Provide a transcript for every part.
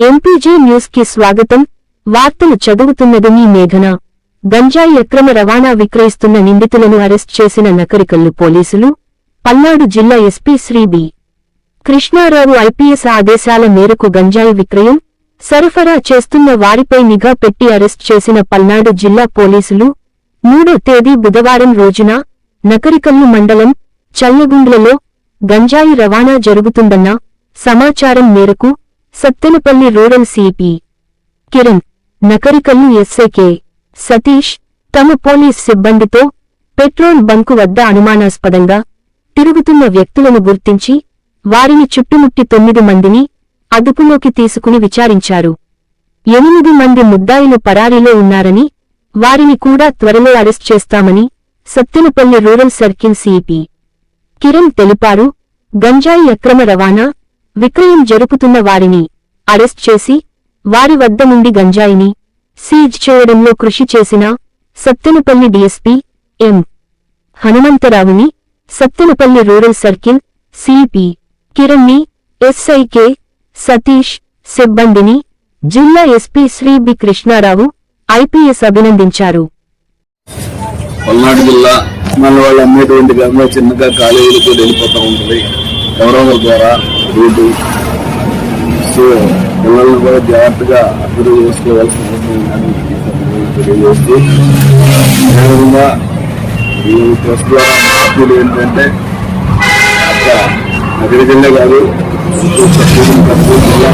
MPG న్యూస్కి స్వాగతం. వార్తలు చదువుతున్నది మీ మేఘన. గంజాయి అక్రమ రవాణా విక్రయిస్తున్న నిందితులను అరెస్ట్ చేసిన నకరికల్లు పోలీసులు. పల్నాడు జిల్లా SP Shri B. Krishnarao IPS ఆదేశాల మేరకు గంజాయి విక్రయం సరఫరా చేస్తున్న వారిపై నిఘా పెట్టి అరెస్ట్ చేసిన పల్నాడు జిల్లా పోలీసులు. మూడో తేదీ బుధవారం రోజున నకరికల్లు మండలం చల్లగుండ్లలో గంజాయి రవాణా జరుగుతుందన్న సమాచారం మేరకు Sattenapalli rural CP. Kiran Nakarikallu SI K Satish తమ పోలీస్ సిబ్బందితో పెట్రోల్ బంకు వద్ద అనుమానాస్పదంగా తిరుగుతున్న వ్యక్తులను గుర్తించి వారిని చుట్టుముట్టి తొమ్మిది మందిని అదుపులోకి తీసుకుని విచారించారు. ఎనిమిది మంది ముద్దాయిలు పరారీలో ఉన్నారని వారిని కూడా త్వరలో అరెస్ట్ చేస్తామని Sattenapalli rural circle CP. Kiran తెలిపారు గంజాయి అక్రమ రవాణా విక్రయం జరుపుతున్న వారిని అరెస్ట్ చేసి వారి వద్ద నుండి గంజాయిని సీజ్ చేయడంలో కృషి చేసిన సత్తెనపల్లి డీఎస్పీ ఎం. హనుమంతరావుని సత్తెనపల్లి రూరల్ సర్కిల్ సిపి కిరణ్ని ఎస్ఐకే సతీష్ సిబ్బందిని జిల్లా SP Shri B. Krishnarao IPS అభినందించారు. పల్నాడు జిల్లా మన వాళ్ళు అమ్మేటువంటి గంగా చిన్నగా కాలేజీలకు వెళ్ళిపోతూ ఉంటుంది. ఎవరెవరి ద్వారా రోడ్డు సో పిల్లలను కూడా జాగ్రత్తగా అభివృద్ధి చేసుకోవాల్సిన అవసరం ఉందని తెలియజేస్తూ అదేవిధంగా ఈ ట్రస్ట్ ద్వారా మార్పులు ఏంటంటే అక్కడ నగర జిల్లా కాదు చుట్టూ జిల్లా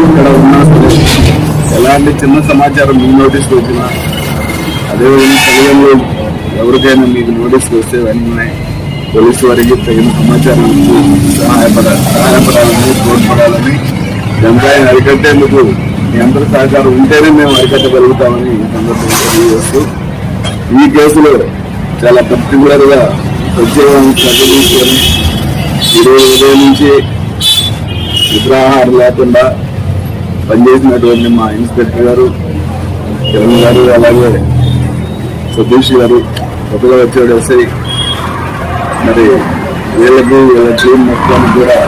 ఎక్కడ ఉన్నా సరే ఎలాంటి చిన్న సమాచారం మీ నోటీస్కి వచ్చినా అదేవిధంగా సమయంలో ఎవరికైనా మీకు నోటీసులు వస్తే వెంటనే పోలీసు వారికి తగిన సమాచారం సహాయపడ సహాయపడాలని తోడ్పడాలని గంజాయిని అరికట్టేందుకు మీ అందరి సహకారం ఉంటేనే మేము అరికట్టగలుగుతామని ఈ సందర్భంగా తెలియజేస్తూ ఈ కేసులో చాలా పర్టికులర్గా ప్రత్యేకంగా శ్రద్ధ తీసుకొని ఈరోజు ఉదయం నుంచి నిద్రాహారం లేకుండా పనిచేసినటువంటి మా ఇన్స్పెక్టర్ గారు కిరణ్ గారు అలాగే సతీష్ గారు కొత్తగా వచ్చాడు ఎస్ఐ మరి వీళ్ళకి వీళ్ళ టీం మొత్తానికి కూడా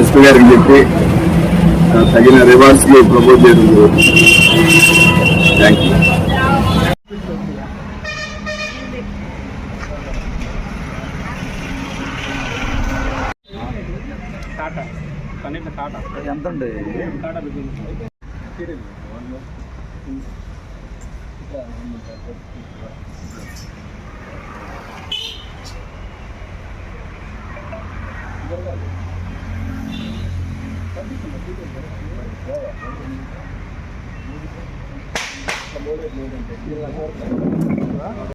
ఎస్పీ గారికి చెప్పి తగిన రివార్డ్స్ ప్రపోజ్ చేయడం జరుగుతుంది. థ్యాంక్ యూ ఎంత మూడు మూడు